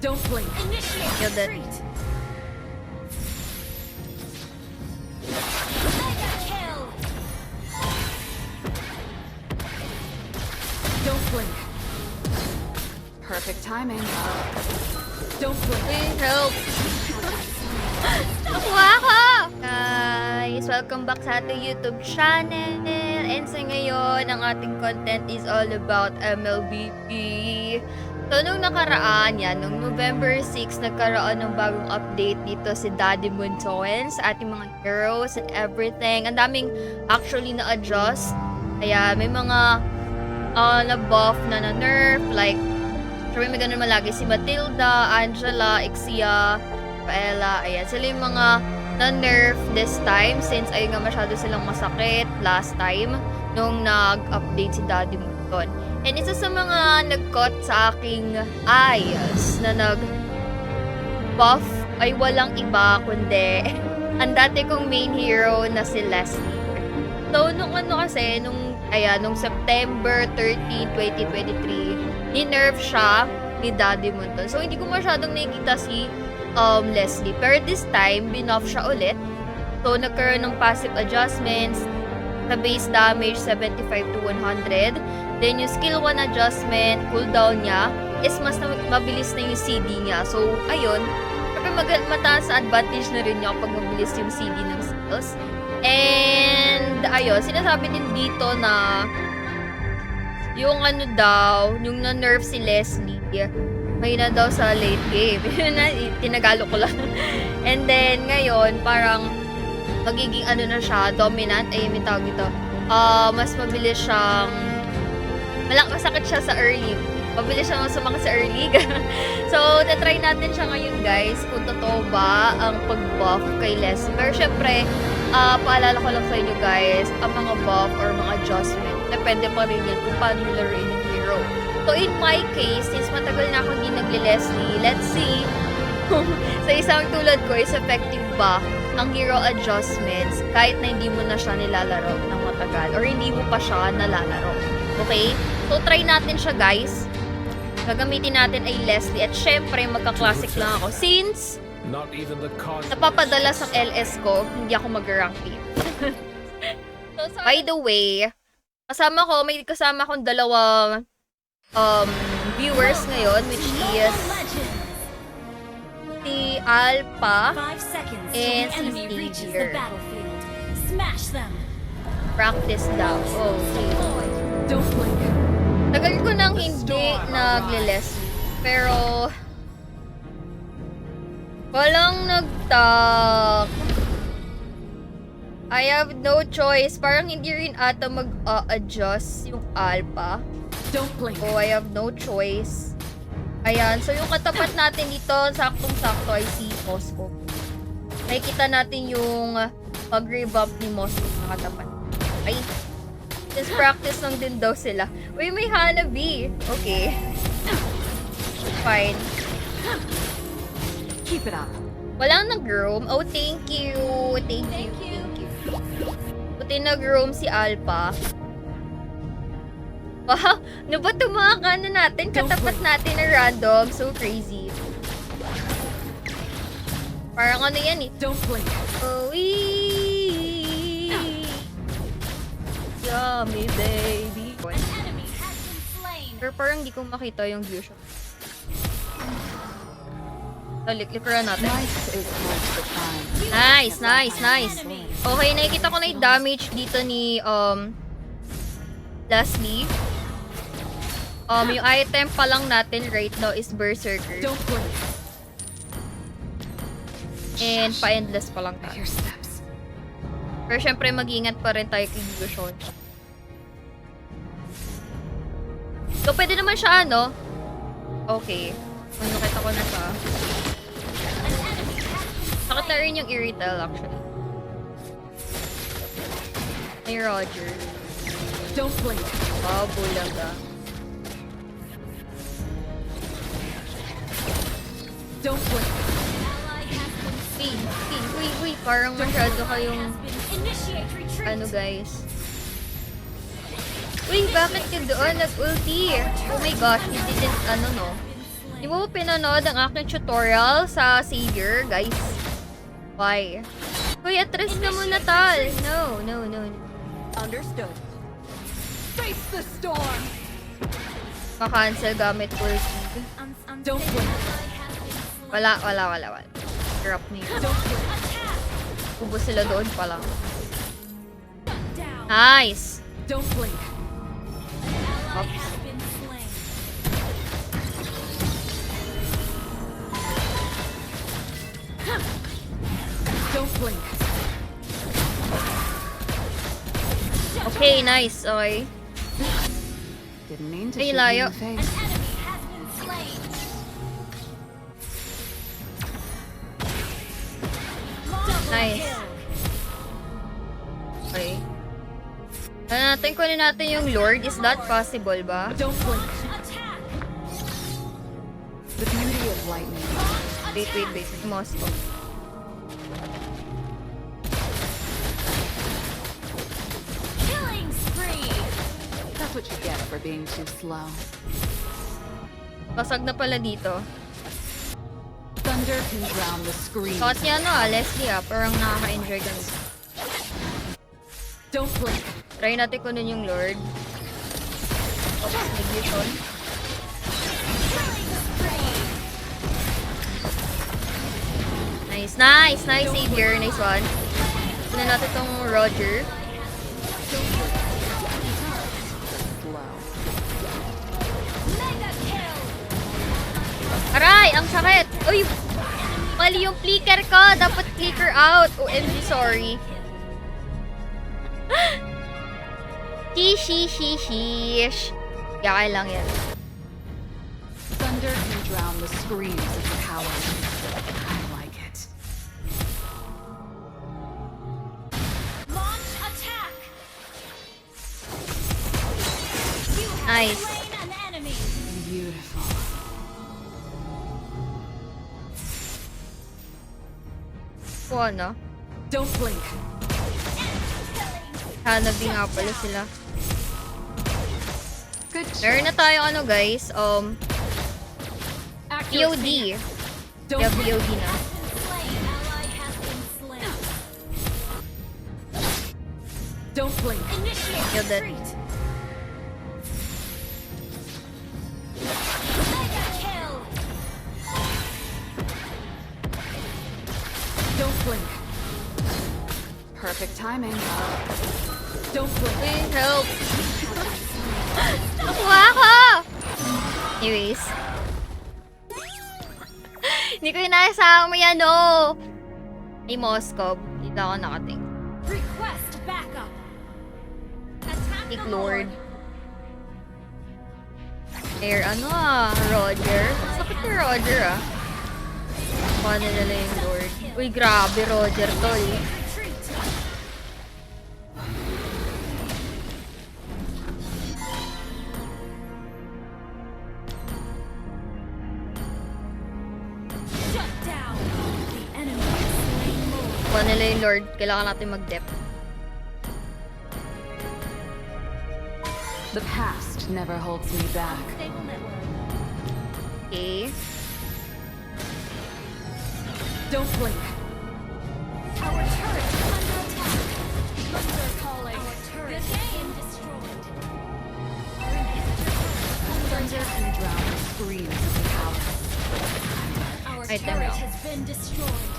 Don't blink. Initiate Kill that. retreat. Don't blink. Perfect timing. Don't blink. Uy, help! Nakuha ko! Guys, welcome back sa ating YouTube channel. And sa ngayon, ang ating content is all about MLBP. So, nung nakaraan, yan, nung November 6, nagkaroon ng bagong update dito si Daddy Montoen sa ating mga heroes and everything. Ang daming actually na-adjust. Kaya may mga uh, na-buff na na-nerf, like Siyempre may ganun malagi si Matilda, Angela, Ixia, Paella, ayan. Sila yung mga na-nerf this time since ayun nga masyado silang masakit last time nung nag-update si Daddy Munton. And isa sa mga nag-cut sa aking eyes na nag-buff ay walang iba kundi ang dati kong main hero na si Leslie. So, nung ano kasi, nung, ayan, nung September 13, 2023, ni-nerf siya ni Daddy Munton. So, hindi ko masyadong nakikita si um, Leslie. Pero this time, binoff siya ulit. So, nagkaroon ng passive adjustments. Sa base damage, 75 to 100. Then, yung skill 1 adjustment, cooldown niya, is mas na, mabilis na yung CD niya. So, ayun. Siyempre, mag- mataas advantage na rin niya kapag mabilis yung CD ng skills. And, ayun, sinasabi din dito na yung ano daw, yung na-nerf si Leslie, may na daw sa late game. Yun na, tinagalo ko lang. And then, ngayon, parang magiging ano na siya, dominant, ay may tawag ito. Ah, mas mabilis siyang, malak masakit siya sa early. Mabilis siyang sumakit sa early. so, na-try natin siya ngayon, guys, kung totoo ba ang pag-buff kay Leslie. Pero, syempre, ah paalala ko lang sa inyo, guys, ang mga buff or mga adjustment, depende pa rin yan kung paano nyo laruin yung hero. So, in my case, since matagal na akong hindi nagli-Leslie, let's see sa isang tulad ko is effective ba ang hero adjustments kahit na hindi mo na siya nilalaro ng matagal or hindi mo pa siya nalalaro. Okay? So, try natin siya, guys. Gagamitin natin ay Leslie at syempre magka-classic lang ako since Not even the cause. napapadala sa LS ko, hindi ako mag-rank so, by the way, kasama ko, may kasama akong dalawang um, viewers ngayon, which is si Alpha And si. Smash them. practice daw. Oh, okay. Tagal ko nang hindi nagle-Leslie. Pero, walang nagtak. I have no choice. Parang hindi rin ata mag-adjust yung alpha. Don't blink. So, I have no choice. Ayan. So, yung katapat natin dito, saktong-sakto ay si Moscow. Nakikita natin yung pag-revamp ni Moscow na katapat. Ay, just practice lang din daw sila. Uy, may Hanabi. Okay. Fine. Keep it up. Walang nag-roam. Oh, thank you. Thank, you. Thank you. Buti nag-roam si Alpha. Wow! Ano ba itong mga kano natin? Katapat natin na random. So crazy. Parang ano yan eh. Don't blink. Oh, wee. Yummy, baby. Enemy has been slain. Pero parang hindi ko makita yung view shot. Balik, likuran natin. Nice. Nice, nice. Okay, nakikita ko na yung damage dito ni, um, Leslie. Um, yung item pa lang natin right now is Berserker. And pa-endless pa lang tayo. Pero syempre, mag-ingat pa rin tayo kay Yushon. So, pwede naman siya, ano? Okay. Ano, nakita ko na siya. Sakit na rin yung Irrital, actually. May Roger. Don't blink. Wow, bulaga. Don't blink. Uy, uy, uy, uy, parang masyado kayong, ano guys. Uy, bakit ka doon nag-ulti? Oh my gosh, you didn't, ano no? Di mo pinanood ang aking tutorial sa Savior, guys? Why? Uy, atras ka muna, tal. No, no, no. no. Understood. Face the storm. Makancel gamit un- Don't slain. Wala, wala, wala, wala. Drop na yun. Ubus sila doon pa lang. Nice! Don't blink. Ally has been slain. Don't blink. Okay, nice. Okay. Didn't mean to Ay, shoot you layo. in the An face. enemy has been slain. Double Nice. Ano natin, kunin natin yung Lord. Is that possible ba? Don't blink. The beauty of lightning. Wait, wait, wait. Moscow. Killing spree! That's what you get for being too slow. Pasag na pala dito. Thunder can drown the scream. Thought niya ano ah, Leslie ah. Parang nakaka-enjoy ka. Don't blink. Try natin kunin yung Lord. Killing spree! Nice, nice, nice savior. Nice one. Kunin natin tong Roger. Aray! Ang sakit! Uy! Mali yung flicker ko! Dapat flicker out! OMG, sorry. Shishi, shish. Yakay lang yan. Thunder can drown the screams of the coward. I like it. Launch attack! You have Nice. slain an enemy! Beautiful. O ano? Don't blink. Hanabi nga pala sila. Good Meron na tayo ano guys, um. Don't Yeah, blink. POD na. Slain ally has been slain. Don't blink. Initiate Kill that. Don't blink. Perfect timing. Don't blink. Please help! Nakuha ko! Anyways. Hindi ko inasama yan, no! Hey, Moscow. Dito ako nakating. Request backup. Attack Lord. Air, ano ah, Roger? Sakit ni Roger ah. Paano nila yung Lord? Uy, grabe, Roger, tol. Retreat. More. Nila yung Lord? Kailangan natin mag-dep. The past never holds me back. Stable. Okay. Don't blink. Our turret is under attack. Thunder calling. Our turret has been destroyed. Thunder can drown the screams of the coward. Our turret has been destroyed.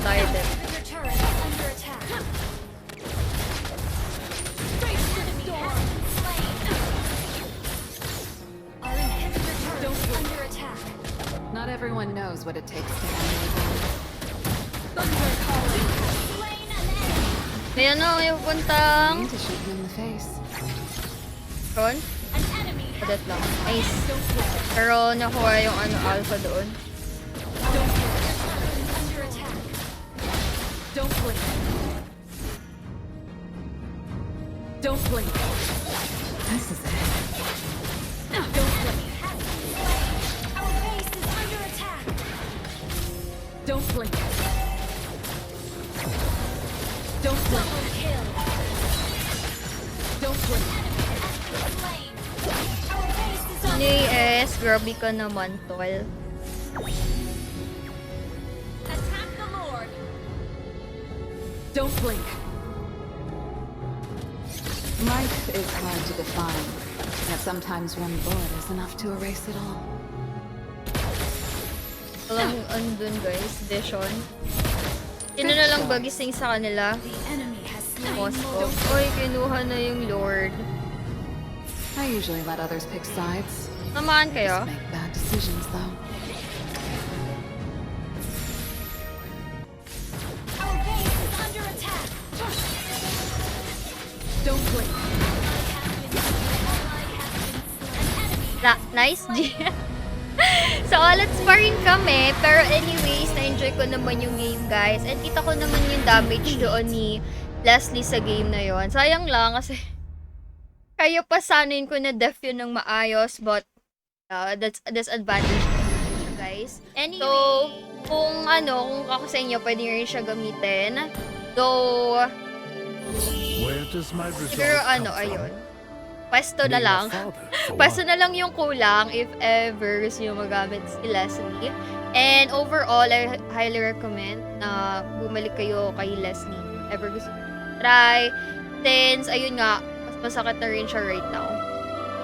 Blink. under attack. Not everyone knows what it takes to handle them. Thunder calling. Slain an enemy. May ano, may I pupuntang... need to shoot him in the face. Ron? An enemy has Padat lang. Nice. Don't blink. Pero nakuha yung ano, alpha doon. Don't blink. Don't blink. This is it. Don't blink. Has been slain. Our base is under attack. Don't blink. Don't blink. Double kill. Don't blink. Our base is under attack. on JS, grabe ka naman, tol. Don't blink. Life is hard to define, yet sometimes one bullet is enough to erase it all. Alam mo, andun guys, Vision. Sino na lang ba gising sa kanila? The enemy has slain Moscow. Oh, Lord. Oy, kinuha na yung Lord. I usually let others pick sides. Namaan kayo? Make bad decisions, though. An enemy Na nice, G. so, let's sparring kami. Pero anyways, na-enjoy ko naman yung game, guys. And kita ko naman yung damage doon ni Leslie sa game na yon. Sayang lang kasi kaya pa sanayin ko na def yun ng maayos. But, uh, that's a disadvantage guys. Anyway, so, kung ano, kung ako sa inyo, pwede rin siya gamitin. Though, Come ano, ayun. Pwesto na lang. one. na lang yung kulang if ever gusto nyo magamit si Leslie. And overall, I highly recommend na bumalik kayo kay Leslie. Ever gusto try. Since, ayun nga, mas masakit na rin siya right now.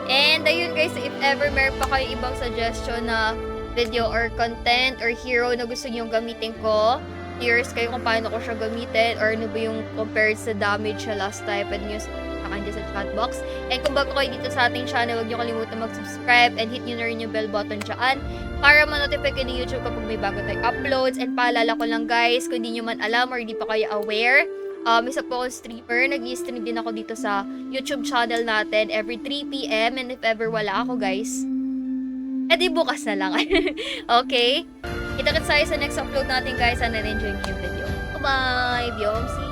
And ayun guys, if ever meron pa kayo ibang suggestion na video or content or hero na gusto nyo gamitin ko, curious kayo kung paano ko siya gamitin or ano ba yung compared sa damage sa last time, nyo sa akin dyan sa chat box. And kung bago kayo dito sa ating channel, huwag niyo kalimutan mag-subscribe and hit niyo na rin yung bell button dyan para ma-notify kayo ng YouTube kapag may bago tayong uploads. And paalala ko lang guys, kung hindi nyo man alam or hindi pa kayo aware, um, isa po akong streamer. nag stream din ako dito sa YouTube channel natin every 3pm. And if ever wala ako guys, edi bukas na lang. okay? Kita-kits tayo sa next upload natin guys. Sana na-enjoy niyo yung video. Bye-bye! Biyomsi!